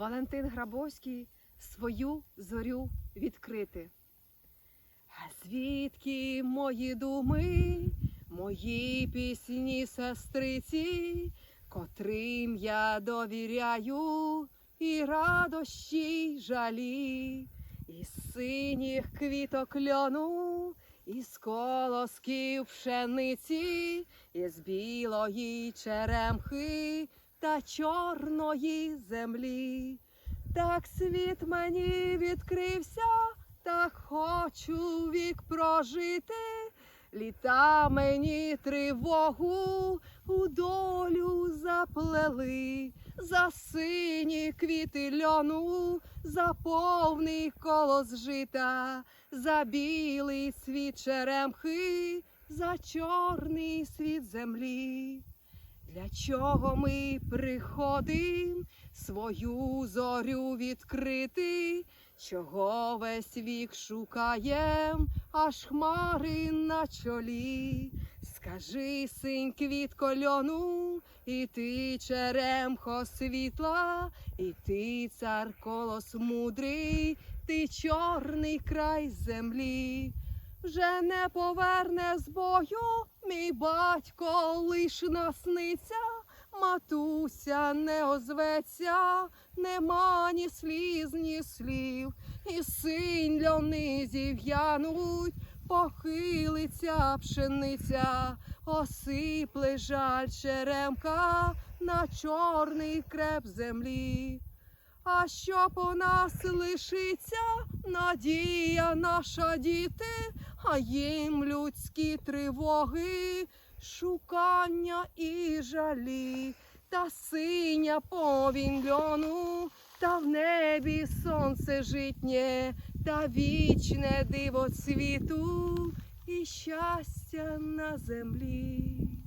Валентин Грабовський свою зорю відкрити. Звідки мої думи, мої пісні сестриці, котрим я довіряю і радощі, й жалі, із синіх квіток льону, із колосків пшениці, із білої черемхи та чорної землі. Так світ мені відкрився, так хочу вік прожити. Літа мені тривогу у долю заплели, за сині квіти льону, за повний колос жита, за білий світ черемхи, за чорний світ землі. Для чого ми приходим свою зорю відкрити? Чого весь вік шукаєм, аж хмари на чолі? Скажи, синь, квітко льону, і ти черемхо світла, і ти цар колос мудрий, ти чорний край землі. Вже не поверне з бою. Мій батько лиш насниться, матуся не озветься, нема ні сліз, ні слів, і синь льони зів'януть, похилиться пшениця, осипле жаль черемка на чорний креп землі. А що по нас лишиться, надія наша діти, а їм людські тривоги, шукання і жалі, та синя повінь льону, та в небі сонце житнє, та вічне диво світу і щастя на землі.